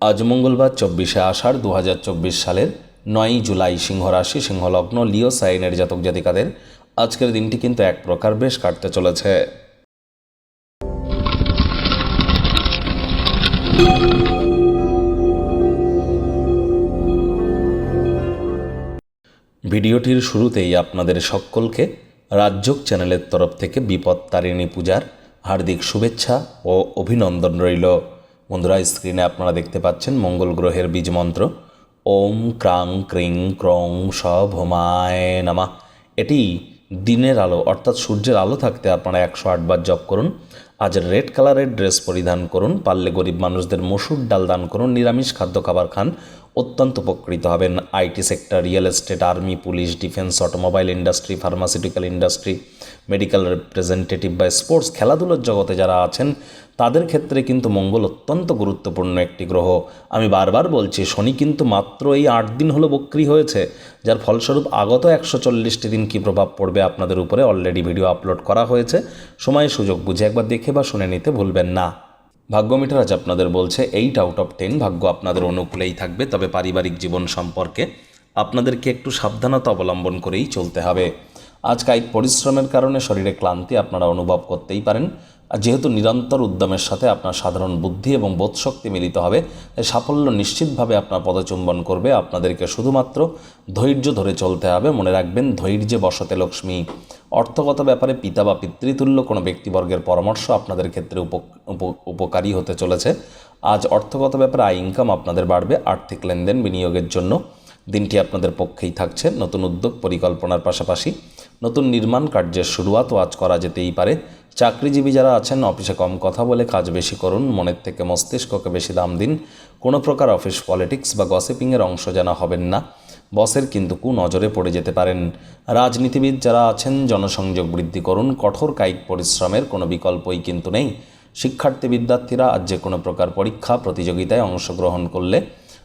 আজ মঙ্গলবার চব্বিশে আষাঢ় দু হাজার চব্বিশ সালের নয়ই জুলাই সিংহ রাশি সিংহলগ্ন লিও সাইনের জাতক জাতিকাদের আজকের দিনটি কিন্তু এক প্রকার বেশ কাটতে চলেছে। ভিডিওটির শুরুতেই আপনাদের সকলকে রাজ্যক চ্যানেলের তরফ থেকে বিপদ তারিণী পূজার হার্দিক শুভেচ্ছা ও অভিনন্দন রইল। বন্ধুরা স্ক্রিনে আপনারা দেখতে পাচ্ছেন মঙ্গল গ্রহের বীজ মন্ত্র। ওম ক্রাং ক্রিং ক্রং স ভোমায় নামা। এটি দিনের আলো, অর্থাৎ সূর্যের আলো থাকতে আপনারা একশো আটবার জপ করুন। আজ রেড কালারের ড্রেস পরিধান করুন। পারলে গরিব মানুষদের মসুর ডাল দান করুন। নিরামিষ খাদ্য খাবার খান। অত্যন্ত উপকৃত হবেন। IT sector, real estate, army, police, defence, automobile industry, pharmaceutical industry, medical representative বা স্পোর্টস খেলাধুলার জগতে যারা আছেন, তাদের ক্ষেত্রে কিন্তু মঙ্গল অত্যন্ত গুরুত্বপূর্ণ একটি গ্রহ। আমি বারবার বলছি, শনি কিন্তু মাত্র এই আট দিন হলো বক্রি হয়েছে, যার ফলস্বরূপ আগত একশো চল্লিশটি দিন কী প্রভাব পড়বে আপনাদের উপরে? অলরেডি ভিডিও আপলোড করা হয়েছে। সময় সুযোগ বুঝে একবার দেখে বা শুনে নিতে ভুলবেন না। ভাগ্য মিটার আজ আপনাদের বলছে এইট আউট অফ টেন ভাগ্য আপনাদের অনুকূলেই থাকবে, তবে পারিবারিক জীবন সম্পর্কে আপনাদেরকে একটু সাবধানতা অবলম্বন করেই চলতে হবে। আজ কায়িক পরিশ্রমের কারণে শরীরে ক্লান্তি আপনারা অনুভব করতেই পারেন। যেহেতু নিরন্তর উদ্যমের সাথে আপনার সাধারণ বুদ্ধি এবং বোধশক্তি মিলিত হবে, তাই সাফল্য নিশ্চিতভাবে আপনার পদচুম্বন করবে। আপনাদেরকে শুধুমাত্র ধৈর্য ধরে চলতে হবে। মনে রাখবেন, ধৈর্যে বসতে লক্ষ্মী। অর্থগত ব্যাপারে পিতা বা পিতৃতুল্য কোনো ব্যক্তিবর্গের পরামর্শ আপনাদের ক্ষেত্রে উপ- উপ- উপকারী হতে চলেছে। আজ অর্থগত ব্যাপারে আয় ইনকাম আপনাদের বাড়বে। আর্থিক লেনদেন বিনিয়োগের জন্য দিনটি আপনাদের পক্ষেই থাকছে। নতুন উদ্যোগ পরিকল্পনার পাশাপাশি নতুন নির্মাণ কার্যের শুরুয়াতও আজ করা যেতেই পারে। চাকরিজীবী যারা আছেন, অফিসে কম কথা বলে কাজ বেশি করুন, মনের থেকে মস্তিষ্ককে বেশি দাম দিন। কোনো প্রকার অফিস পলিটিক্স বা গসিপিংয়ের অংশ যেন হবেন না। বসের কিন্তু কু নজরে পড়ে যেতে পারেন। রাজনীতিবিদ যারা আছেন, জনসংযোগ বৃদ্ধি করুন, কঠোর কায়িক পরিশ্রমের কোনো বিকল্পই কিন্তু নেই। শিক্ষার্থী বিদ্যার্থীরা আজ যে কোনো প্রকার পরীক্ষা, প্রতিযোগিতায় অংশগ্রহণ করলে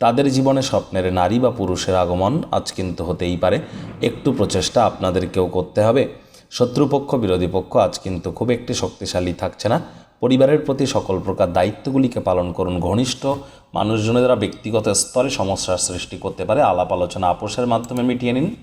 তাদের জীবনে স্বপ্নের নারী বা পুরুষের আগমন আজ কিন্তু হতেই পারে। একটু প্রচেষ্টা আপনাদেরকেও করতে হবে। শত্রুপক্ষ, বিরোধী পক্ষ আজ কিন্তু খুব একটি শক্তিশালী থাকছে না। পরিবারের প্রতি সকল প্রকার দায়িত্বগুলিকে পালন করুন ঘনিষ্ঠ মানুষজনেরা ব্যক্তিগত স্তরে সমস্যার সৃষ্টি করতে পারে। আলাপ আলোচনা আপোষের মাধ্যমে মিটিয়ে নিন।